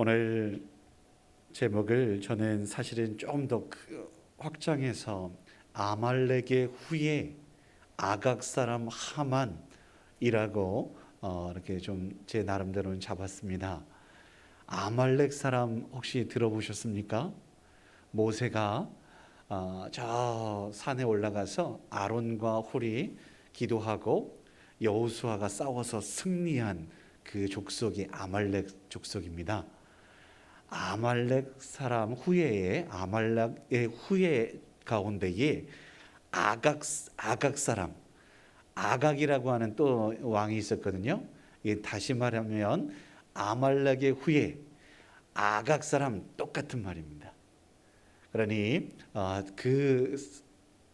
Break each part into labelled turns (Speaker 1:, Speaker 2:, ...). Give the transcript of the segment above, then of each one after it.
Speaker 1: 오늘 제목을 저는 사실은 좀 더 확장해서 아말렉의 후예 아각 사람 하만이라고 어, 이렇게 좀 제 나름대로는 잡았습니다. 아말렉 사람 혹시 들어보셨습니까? 모세가 어, 저 산에 올라가서 아론과 홀이 기도하고 여호수아가 싸워서 승리한 그 족속이 아말렉 족속입니다. 아말렉 사람 후예에 아말렉의 후예 가운데에 아각 아각 사람 아각이라고 하는 또 왕이 있었거든요. 이 다시 말하면 아말렉의 후예 아각 사람 똑같은 말입니다. 그러니 어, 그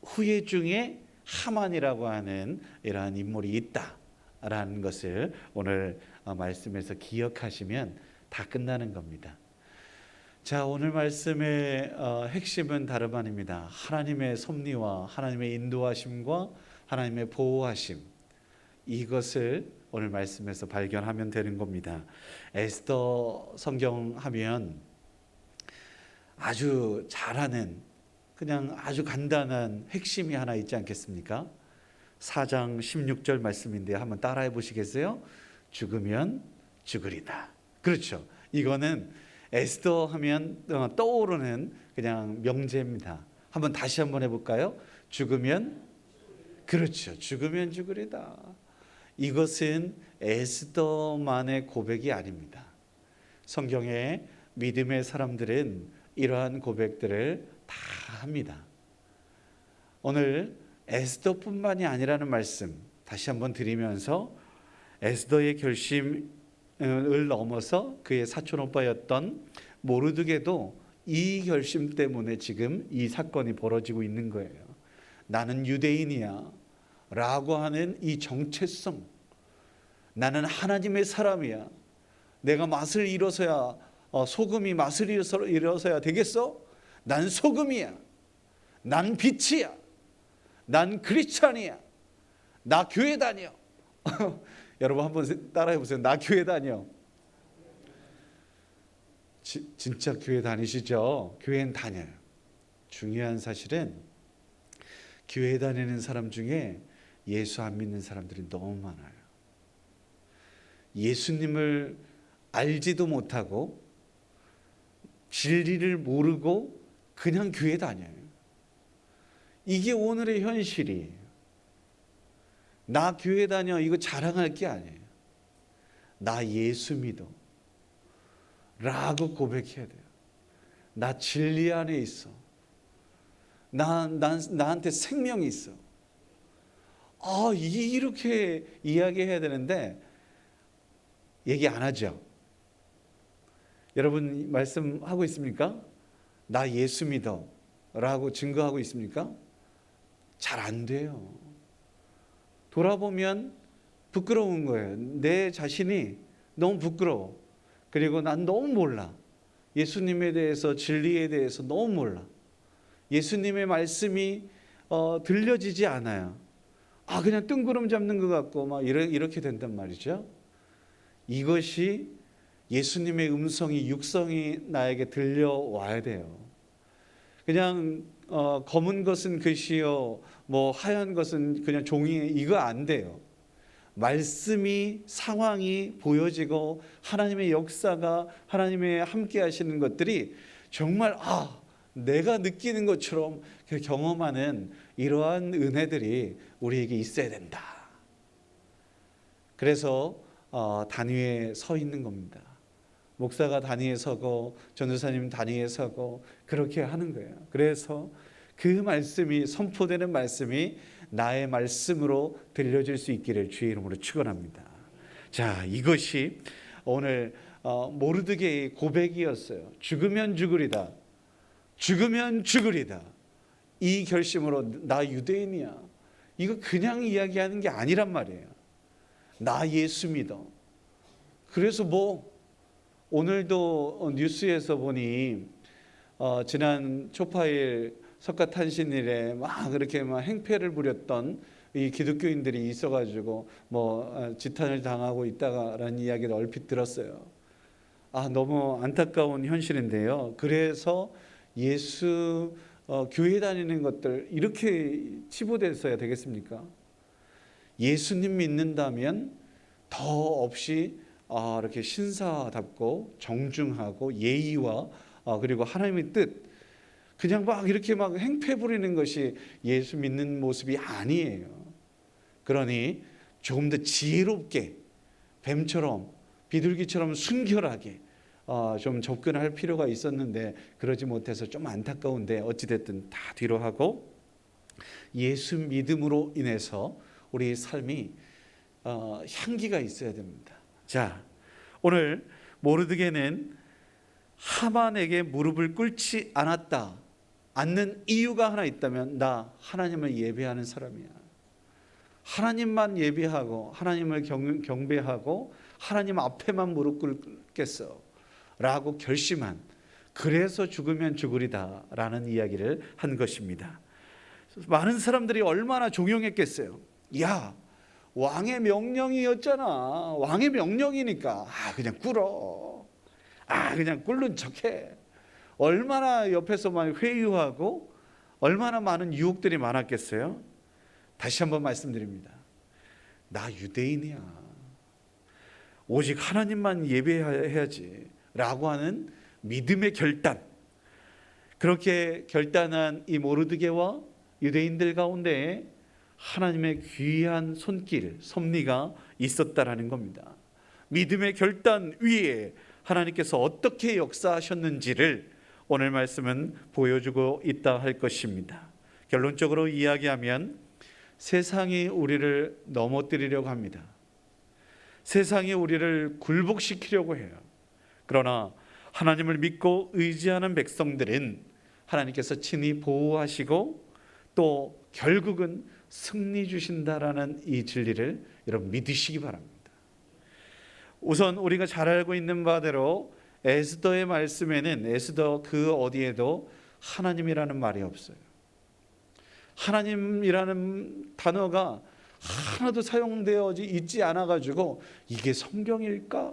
Speaker 1: 후예 중에 하만이라고 하는 이러한 인물이 있다라는 것을 오늘 어, 말씀에서 기억하시면 다 끝나는 겁니다. 자 오늘 말씀의 어, 핵심은 다름 아닙니다. 하나님의 섭리와 하나님의 인도하심과 하나님의 보호하심 이것을 오늘 말씀에서 발견하면 되는 겁니다. 에스더 성경 하면 아주 잘하는 그냥 아주 간단한 핵심이 하나 있지 않겠습니까? 4장 16절 말씀인데 한번 따라해 보시겠어요? 죽으면 죽으리다. 그렇죠. 이거는 에스더 하면 어, 떠오르는 그냥 명제입니다. 한번 다시 한번 해볼까요? 죽으면 그렇죠. 죽으면 죽으리다. 이것은 에스더만의 고백이 아닙니다. 성경의 믿음의 사람들은 이러한 고백들을 다 합니다. 오늘 에스더뿐만이 아니라는 말씀 다시 한번 드리면서 에스더의 결심 을 넘어서 그의 사촌 오빠였던 모르드게도 이 결심 때문에 지금 이 사건이 벌어지고 있는 거예요. 나는 유대인이야. 라고 하는 이 정체성. 나는 하나님의 사람이야. 내가 맛을 잃어서야, 어, 소금이 맛을 잃어서, 잃어서야 되겠어? 난 소금이야. 난 빛이야. 난 크리스찬이야. 나 교회 다녀. 여러분 한번 따라해 보세요. 나 교회 다녀. 지, 진짜 교회 다니시죠? 교회는 다녀요. 중요한 사실은 교회 다니는 사람 중에 예수 안 믿는 사람들이 너무 많아요. 예수님을 알지도 못하고 진리를 모르고 그냥 교회 다녀요. 이게 오늘의 현실이에요. 나 교회 다녀 이거 자랑할 게 아니에요. 나 예수 믿어. 라고 고백해야 돼요. 나 진리 안에 있어. 나, 난, 나한테 생명이 있어. 아, 이렇게 이야기해야 되는데, 얘기 안 하죠. 여러분, 말씀하고 있습니까? 나 예수 믿어. 라고 증거하고 있습니까? 잘 안 돼요. 돌아보면 부끄러운 거예요. 내 자신이 너무 부끄러워. 그리고 난 너무 몰라. 예수님에 대해서 진리에 대해서 너무 몰라. 예수님의 말씀이 어, 들려지지 않아요. 아 그냥 뜬구름 잡는 것 같고 막 이렇게 된단 말이죠. 이것이 예수님의 음성이 육성이 나에게 들려와야 돼요. 그냥 어, 검은 것은 글씨요, 뭐 하얀 것은 그냥 종이 이거 안 돼요. 말씀이 상황이 보여지고 하나님의 역사가 하나님의 함께 하시는 것들이 정말 아 내가 느끼는 것처럼 경험하는 이러한 은혜들이 우리에게 있어야 된다. 그래서 어, 단위에 서 있는 겁니다. 목사가 단위에 서고 전도사님 단위에 서고 그렇게 하는 거예요. 그래서 그 말씀이 선포되는 말씀이 나의 말씀으로 들려질 수 있기를 주의 이름으로 축원합니다. 자, 이것이 오늘 어, 모르드게의 고백이었어요. 죽으면 죽으리다. 죽으면 죽으리다. 이 결심으로 나 유대인이야. 이거 그냥 이야기하는 게 아니란 말이에요. 나 예수 믿어. 그래서 뭐 오늘도 뉴스에서 보니 어, 지난 초파일 석가탄신일에 막 그렇게 막 행패를 부렸던 이 기독교인들이 있어가지고 뭐 어, 지탄을 당하고 있다가라는 이야기를 얼핏 들었어요. 아 너무 안타까운 현실인데요. 그래서 예수 어, 교회 다니는 것들 이렇게 치부됐어야 되겠습니까? 예수님 믿는다면 더 없이 아, 이렇게 신사답고 정중하고 예의와 아, 그리고 하나님의 뜻 그냥 막 이렇게 막 행패 부리는 것이 예수 믿는 모습이 아니에요. 그러니 조금 더 지혜롭게 뱀처럼 비둘기처럼 순결하게 어, 좀 접근할 필요가 있었는데 그러지 못해서 좀 안타까운데 어찌 됐든 다 뒤로 하고 예수 믿음으로 인해서 우리 삶이 어, 향기가 있어야 됩니다. 자, 오늘 모르드게는 하만에게 무릎을 꿇지 않았다. 않는 이유가 하나 있다면 나 하나님을 예배하는 사람이야. 하나님만 예배하고 하나님을 경, 경배하고 하나님 앞에만 무릎 꿇겠어. 라고 결심한 그래서 죽으면 죽으리다 라는 이야기를 한 것입니다. 많은 사람들이 얼마나 종용했겠어요. 야, 왕의 명령이었잖아. 왕의 명령이니까 아 그냥 꿇어. 아 그냥 꿇는 척해. 얼마나 옆에서 막 회유하고 얼마나 많은 유혹들이 많았겠어요. 다시 한번 말씀드립니다. 나 유대인이야. 오직 하나님만 예배해야지 라고 하는 믿음의 결단. 그렇게 결단한 이 모르드게와 유대인들 가운데 하나님의 귀한 손길, 섭리가 있었다라는 겁니다. 믿음의 결단 위에 하나님께서 어떻게 역사하셨는지를 오늘 말씀은 보여주고 있다 할 것입니다. 결론적으로 이야기하면 세상이 우리를 넘어뜨리려고 합니다. 세상이 우리를 굴복시키려고 해요. 그러나 하나님을 믿고 의지하는 백성들은 하나님께서 친히 보호하시고 또 결국은 승리 주신다라는 이 진리를 여러분 믿으시기 바랍니다. 우선 우리가 잘 알고 있는 바대로 에스더의 말씀에는 에스더 그 어디에도 하나님이라는 말이 없어요. 하나님이라는 단어가 하나도 사용되어 있지 않아 가지고 이게 성경일까?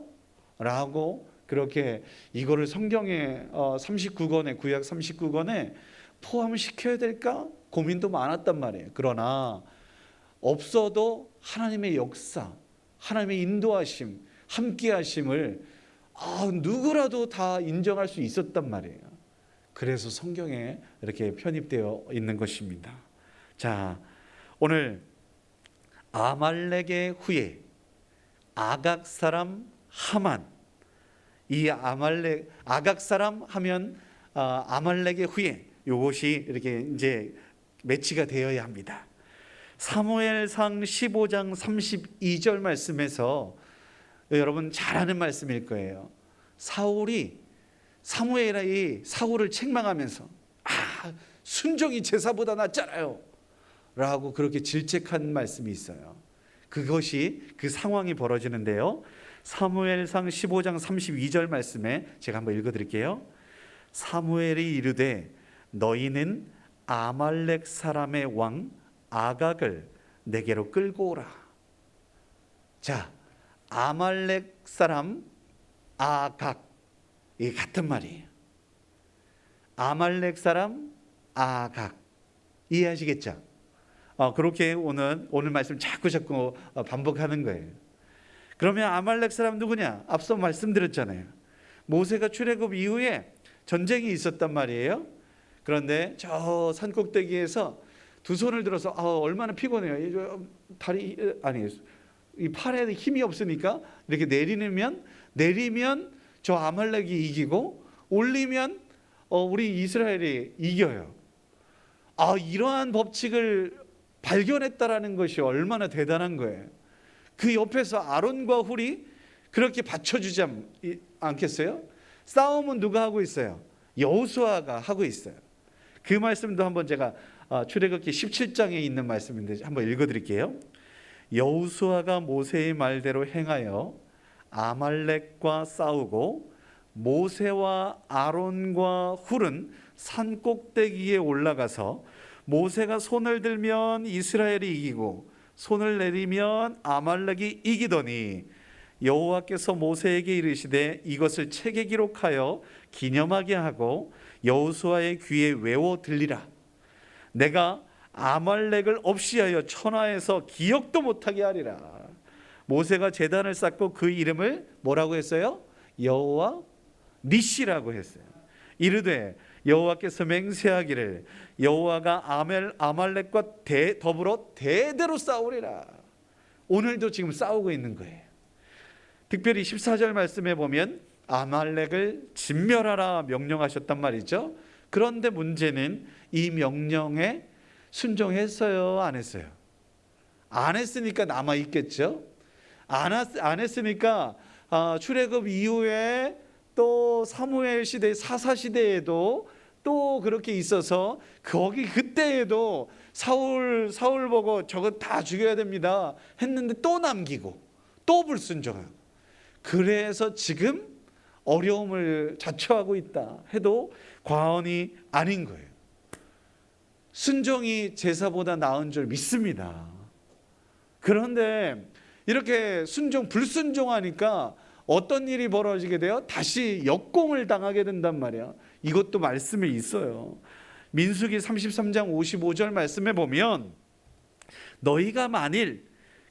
Speaker 1: 라고 그렇게 이거를 성경에 39권에 구약 39권에 포함시켜야 될까? 고민도 많았단 말이에요. 그러나 없어도 하나님의 역사, 하나님의 인도하심, 함께하심을 아, 누구라도 다 인정할 수 있었단 말이에요. 그래서 성경에 이렇게 편입되어 있는 것입니다. 자, 오늘 아말렉의 후예, 아각 사람 하만. 이 아말렉 아각 사람 하면 아, 아말렉의 후예. 이것이 이렇게 이제 매치가 되어야 합니다. 사무엘상 15장 32절 말씀에서 여러분 잘 아는 말씀일 거예요. 사울이 사무엘이 사울을 책망하면서 아 순종이 제사보다 낫잖아요. 라고 그렇게 질책한 말씀이 있어요. 그것이 그 상황이 벌어지는데요. 사무엘상 15장 32절 말씀에 제가 한번 읽어 드릴게요. 사무엘이 이르되 너희는 아말렉 사람의 왕 아각을 내게로 끌고 오라. 자, 아말렉 사람 아각 이 같은 말이에요. 아말렉 사람 아각 이해하시겠죠? 어, 그렇게 오늘 오늘 말씀 자꾸 자꾸 어, 반복하는 거예요. 그러면 아말렉 사람 누구냐? 앞서 말씀드렸잖아요. 모세가 출애굽 이후에 전쟁이 있었단 말이에요. 그런데 저 산꼭대기에서 두 손을 들어서 아, 얼마나 피곤해요. 다리 아니 이 팔에 힘이 없으니까 이렇게 내리면 내리면 저 아말렉이 이기고 올리면 어, 우리 이스라엘이 이겨요. 아 이러한 법칙을 발견했다라는 것이 얼마나 대단한 거예요. 그 옆에서 아론과 훌이 그렇게 받쳐주지 않겠어요? 싸움은 누가 하고 있어요? 여호수아가 하고 있어요. 그 말씀도 한번 제가 아, 출애굽기 17장에 있는 말씀인데 한번 읽어드릴게요. 여우수아가 모세의 말대로 행하여 아말렉과 싸우고 모세와 아론과 훌은 산 꼭대기에 올라가서 모세가 손을 들면 이스라엘이 이기고 손을 내리면 아말렉이 이기더니
Speaker 2: 여호와께서 모세에게 이르시되 이것을 책에 기록하여 기념하게 하고 여호수아의 귀에 외워 들리라. 내가 아말렉을 없이하여 천하에서 기억도 못하게 하리라 모세가 제단을 쌓고 그 이름을 뭐라고 했어요? 여호와 니시라고 했어요 이르되 여호와께서 맹세하기를 여호와가 아멜 아말렉과 대, 더불어 대대로 싸우리라. 오늘도 지금 싸우고 있는 거예요. 특별히 14절 말씀에 보면 아말렉을 진멸하라 명령하셨단 말이죠. 그런데 문제는 이 명령에 순종했어요, 안 했어요? 안 했으니까 남아 있겠죠. 안, 했- 안 했으니까 아, 출애굽 이후에 또 사무엘 시대 사사 시대에도 또 그렇게 있어서 거기 그때에도 사울 사울 보고 저거 다 죽여야 됩니다 했는데 또 남기고 또 불순종하고 그래서 지금 어려움을 자초하고 있다 해도 과언이 아닌 거예요. 순종이 제사보다 나은 줄 믿습니다. 그런데 이렇게 순종 불순종하니까 어떤 일이 벌어지게 돼요? 다시 역공을 당하게 된단 말이야. 이것도 말씀에 있어요. 민수기 33장 55절 말씀에 보면 너희가 만일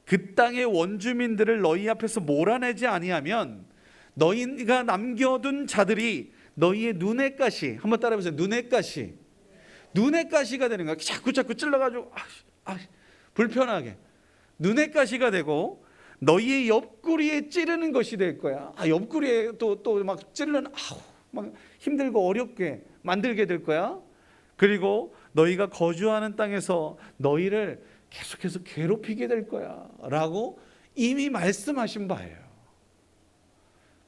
Speaker 2: 그 땅의 원주민들을 너희 앞에서 몰아내지 아니하면 너희가 남겨둔 자들이 너희의 눈의 가시 한번 따라해보세요. 눈의 가시 눈의 가시가 되는 거야. 자꾸 자꾸 찔러가지고 아, 아, 불편하게 눈의 가시가 되고 너희의 옆구리에 찌르는 것이 될 거야. 아, 옆구리에 또 또막 찌르는 아우 막 힘들고 어렵게 만들게 될 거야. 그리고 너희가 거주하는 땅에서 너희를 계속해서 괴롭히게 될 거야라고 이미 말씀하신 바예요.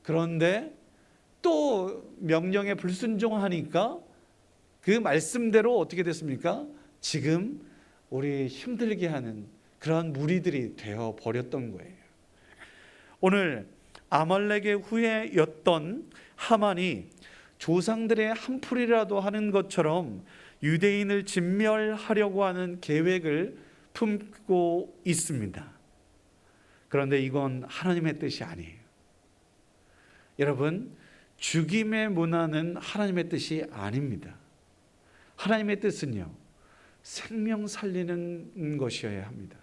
Speaker 2: 그런데 또 명령에 불순종하니까 그 말씀대로 어떻게 됐습니까? 지금 우리 힘들게 하는 그러한 무리들이 되어 버렸던 거예요. 오늘 아말렉의 후예였던 하만이 조상들의 한풀이라도 하는 것처럼 유대인을 진멸하려고 하는 계획을 품고 있습니다. 그런데 이건 하나님의 뜻이 아니에요. 여러분, 죽임의 문화는 하나님의 뜻이 아닙니다. 하나님의 뜻은요, 생명 살리는 것이어야 합니다.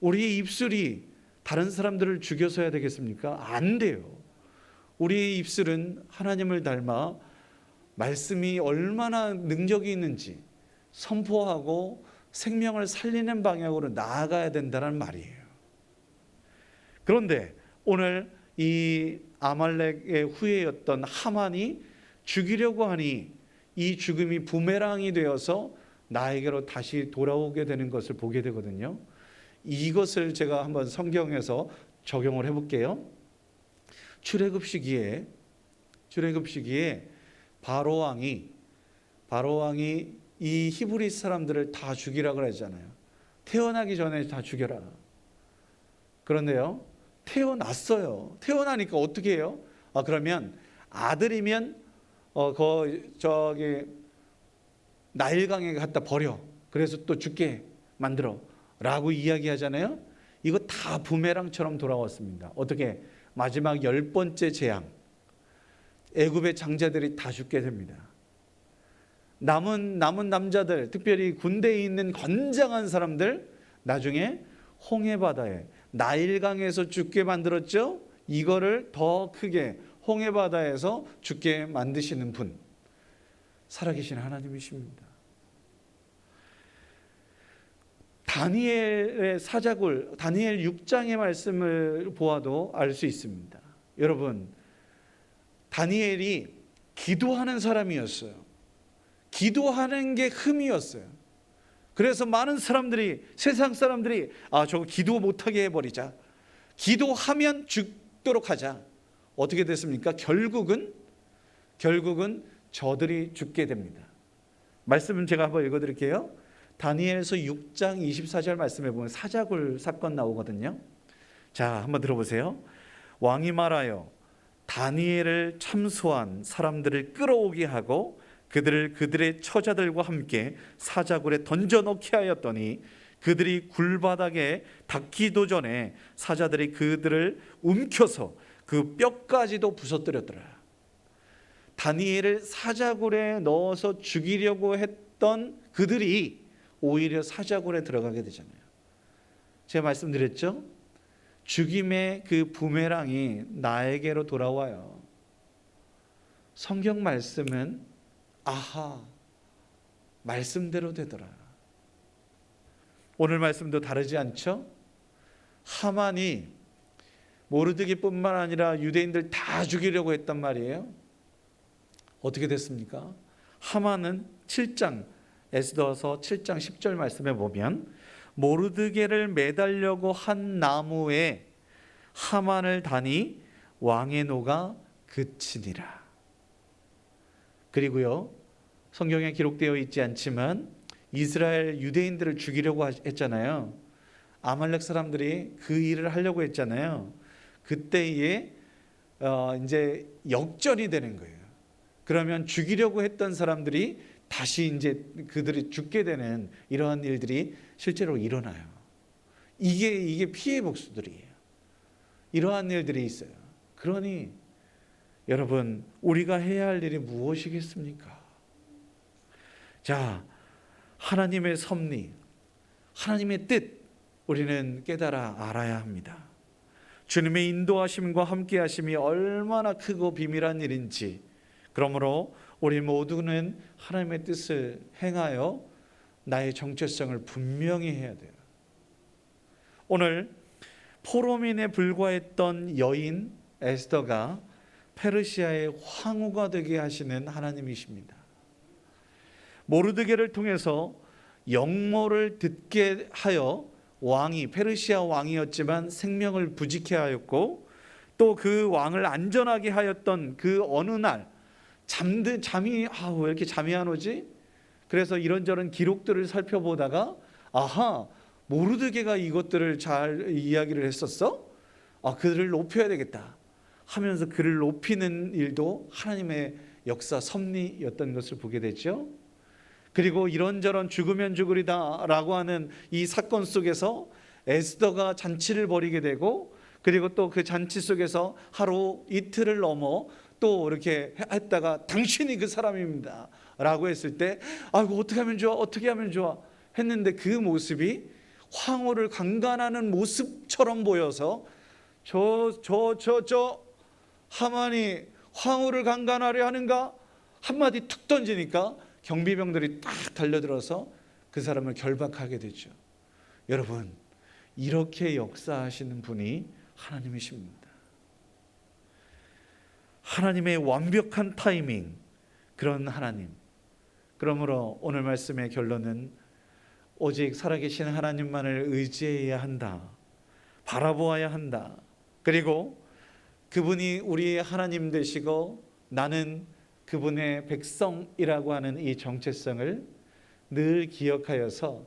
Speaker 2: 우리의 입술이 다른 사람들을 죽여서야 되겠습니까? 안 돼요. 우리의 입술은 하나님을 닮아 말씀이 얼마나 능력이 있는지 선포하고 생명을 살리는 방향으로 나아가야 된다는 말이에요. 그런데 오늘 이 아말렉의 후예였던 하만이 죽이려고 하니 이 죽음이 부메랑이 되어서 나에게로 다시 돌아오게 되는 것을 보게 되거든요. 이것을 제가 한번 성경에서 적용을 해볼게요. 출애굽 시기에 출애굽 시기에 바로 왕이 바로 왕이 이 히브리 사람들을 다 죽이라 그랬잖아요. 태어나기 전에 다 죽여라. 그런데요. 태어났어요. 태어나니까 어떻게 해요? 아 그러면 아들이면 어거 저기 나일강에 갖다 버려. 그래서 또 죽게 만들어. 라고 이야기하잖아요. 이거 다 부메랑처럼 돌아왔습니다. 어떻게 마지막 열 번째 재앙. 애굽의 장자들이 다 죽게 됩니다. 남은 남은 남자들, 특별히 군대에 있는 건장한 사람들 나중에 홍해 바다에 나일강에서 죽게 만들었죠. 이거를 더 크게 홍해 바다에서 죽게 만드시는 분 살아계신 하나님이십니다. 다니엘의 사자굴, 다니엘 6장의 말씀을 보아도 알 수 있습니다. 여러분, 다니엘이 기도하는 사람이었어요. 기도하는 게 흠이었어요. 그래서 많은 사람들이 세상 사람들이 아 저거 기도 못하게 해버리자. 기도하면 죽도록 하자. 어떻게 됐습니까? 결국은 결국은 저들이 죽게 됩니다. 말씀은 제가 한번 읽어 드릴게요. 다니엘서 6장 24절 말씀에 보면 사자굴 사건 나오거든요. 자, 한번 들어보세요. 왕이 말하여 다니엘을 참소한 사람들을 끌어오게 하고 그들을 그들의 처자들과 함께 사자굴에 던져놓게 하였더니 그들이 굴바닥에 닿기도 전에 사자들이 그들을 움켜서
Speaker 1: 그 뼈까지도 부서뜨렸더라. 다니엘을 사자굴에 넣어서 죽이려고 했던 그들이 오히려 사자굴에 들어가게 되잖아요. 제가 말씀드렸죠? 죽임의 그 부메랑이 나에게로 돌아와요. 성경 말씀은 아하 말씀대로 되더라. 오늘 말씀도 다르지 않죠? 하만이 모르드기뿐만 아니라 유대인들 다 죽이려고 했단 말이에요. 어떻게 됐습니까? 하만은 7장 에스더서 7장 10절 말씀에 보면 모르드게를 매달려고 한 나무에 하만을 다니 왕의 노가 그치니라. 그리고요. 성경에 기록되어 있지 않지만 이스라엘 유대인들을 죽이려고 했잖아요. 아말렉 사람들이 그 일을 하려고 했잖아요. 그때에 어, 이제 역전이 되는 거예요. 그러면 죽이려고 했던 사람들이 다시 이제 그들이 죽게 되는 이러한 일들이 실제로 일어나요. 이게 이게 피해 복수들이에요. 이러한 일들이 있어요. 그러니 여러분 우리가 해야 할 일이 무엇이겠습니까? 자, 하나님의 섭리, 하나님의 뜻 우리는 깨달아 알아야 합니다. 주님의 인도하심과 함께 하심이 얼마나 크고 비밀한 일인지 그러므로 우리 모두는 하나님의 뜻을 행하여 나의 정체성을 분명히 해야 돼요. 오늘 포로민에 불과했던 여인 에스더가 페르시아의 황후가 되게 하시는 하나님이십니다. 모르드게를 통해서 영모를 듣게 하여 왕이 페르시아 왕이었지만 생명을 부지케 하였고 또 그 왕을 안전하게 하였던 그 어느 날 잠드 잠이 아 왜 이렇게 잠이 안 오지? 그래서 이런저런 기록들을 살펴보다가 아하 모르드게가 이것들을 잘 이야기를 했었어. 아 그들을 높여야 되겠다 하면서 그를 높이는 일도 하나님의 역사 섭리였던 것을 보게 됐죠. 그리고 이런저런 죽으면 죽으리다라고 하는 이 사건 속에서 에스더가 잔치를 벌이게 되고 그리고 또 그 잔치 속에서 하루 이틀을 넘어 또 이렇게 했다가 당신이 그 사람입니다 라고 했을 때 아이고 어떻게 하면 좋아? 어떻게 하면 좋아? 했는데 그 모습이 황후를 강간하는 모습처럼 보여서 저 저 저 저 하만이 황후를 강간하려 하는가? 한마디 툭 던지니까 경비병들이 딱 달려들어서 그 사람을 결박하게 되죠. 여러분 이렇게 역사하시는 분이 하나님이십니다. 하나님의 완벽한 타이밍 그런 하나님. 그러므로 오늘 말씀의 결론은 오직 살아계신 하나님만을 의지해야 한다. 바라보아야 한다. 그리고 그분이 우리의 하나님 되시고 나는 그분의 백성이라고 하는 이 정체성을 늘 기억하여서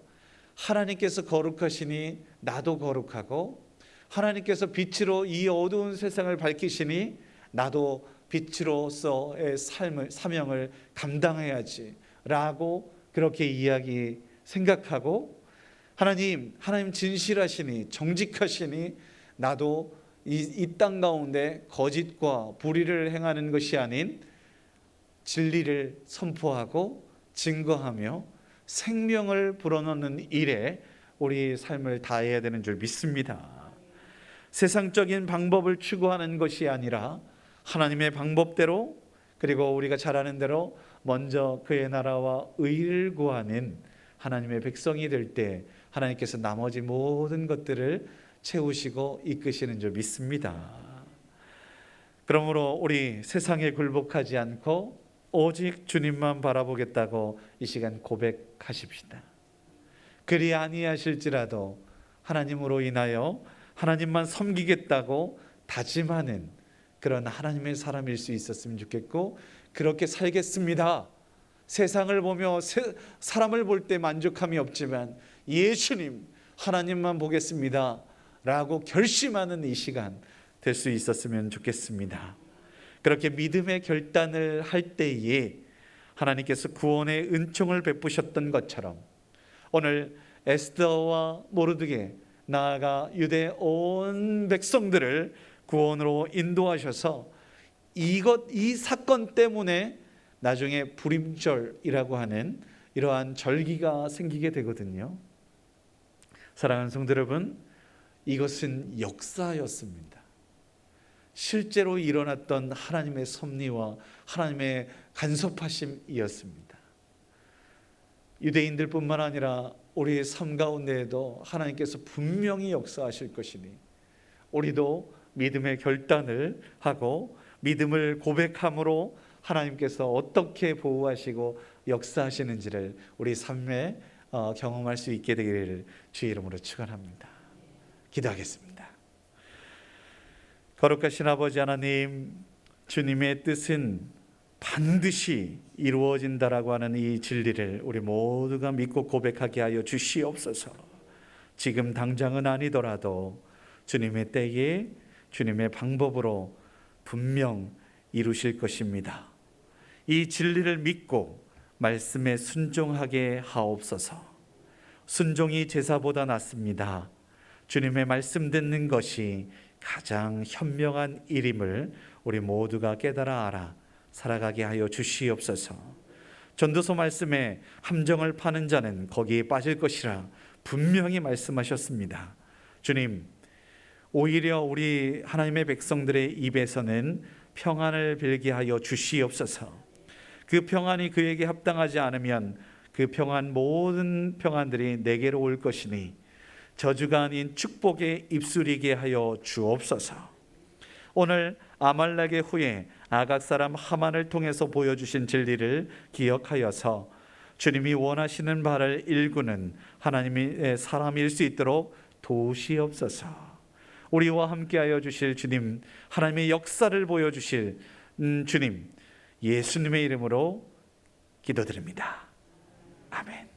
Speaker 1: 하나님께서 거룩하시니 나도 거룩하고 하나님께서 빛으로 이 어두운 세상을 밝히시니 나도 빛으로서의 삶을 사명을 감당해야지라고 그렇게 이야기 생각하고 하나님 하나님 진실하시니 정직하시니 나도 이 땅 가운데 거짓과 불의를 행하는 것이 아닌 진리를 선포하고 증거하며 생명을 불어넣는 일에 우리 삶을 다해야 되는 줄 믿습니다. 세상적인 방법을 추구하는 것이 아니라 하나님의 방법대로 그리고 우리가 잘 아는 대로 먼저 그의 나라와 의를 구하는 하나님의 백성이 될 때 하나님께서 나머지 모든 것들을 채우시고 이끄시는 줄 믿습니다. 그러므로 우리 세상에 굴복하지 않고 오직 주님만 바라보겠다고 이 시간 고백하십시다. 그리 아니하실지라도 하나님으로 인하여 하나님만 섬기겠다고 다짐하는 그런 하나님의 사람일 수 있었으면 좋겠고 그렇게 살겠습니다. 세상을 보며 세, 사람을 볼 때 만족함이 없지만 예수님 하나님만 보겠습니다. 라고 결심하는 이 시간 될 수 있었으면 좋겠습니다. 그렇게 믿음의 결단을 할 때에 하나님께서 구원의 은총을 베푸셨던 것처럼 오늘
Speaker 2: 에스더와 모르드게 나아가 유대 온 백성들을 구원으로 인도하셔서 이것 이 사건 때문에 나중에 불임절이라고 하는 이러한 절기가 생기게 되거든요. 사랑하는 성도 여러분, 이것은 역사였습니다. 실제로 일어났던 하나님의 섭리와 하나님의 간섭하심이었습니다. 유대인들뿐만 아니라 우리의 삶 가운데에도 하나님께서 분명히 역사하실 것이니 우리도 믿음의 결단을 하고 믿음을 고백함으로 하나님께서 어떻게 보호하시고 역사하시는지를 우리 삶에 어, 경험할 수 있게 되기를 주의 이름으로 축원합니다. 기도하겠습니다. 거룩하신 아버지 하나님, 주님의 뜻은 반드시 이루어진다라고 하는 이 진리를 우리 모두가 믿고 고백하게 하여 주시옵소서. 지금 당장은 아니더라도 주님의 때에 주님의 방법으로 분명 이루실 것입니다. 이 진리를 믿고 말씀에 순종하게 하옵소서. 순종이 제사보다 낫습니다. 주님의 말씀 듣는 것이 가장 현명한 일임을 우리 모두가 깨달아 알아 살아가게 하여 주시옵소서. 전도서 말씀에 함정을 파는 자는 거기에 빠질 것이라 분명히 말씀하셨습니다. 주님, 오히려 우리 하나님의 백성들의 입에서는 평안을 빌게 하여 주시옵소서. 그 평안이 그에게 합당하지 않으면 그 평안 모든 평안들이 내게로 올 것이니 저주가 아닌 축복의 입술이게 하여 주옵소서. 오늘 아말렉의 후에 아각 사람 하만을 통해서 보여주신 진리를 기억하여서 주님이 원하시는 바를 일구는 하나님의 사람일 수 있도록 도시옵소서. 우리와 함께하여 주실 주님, 하나님의 역사를 보여주실 음, 주님, 예수님의 이름으로 기도드립니다. 아멘.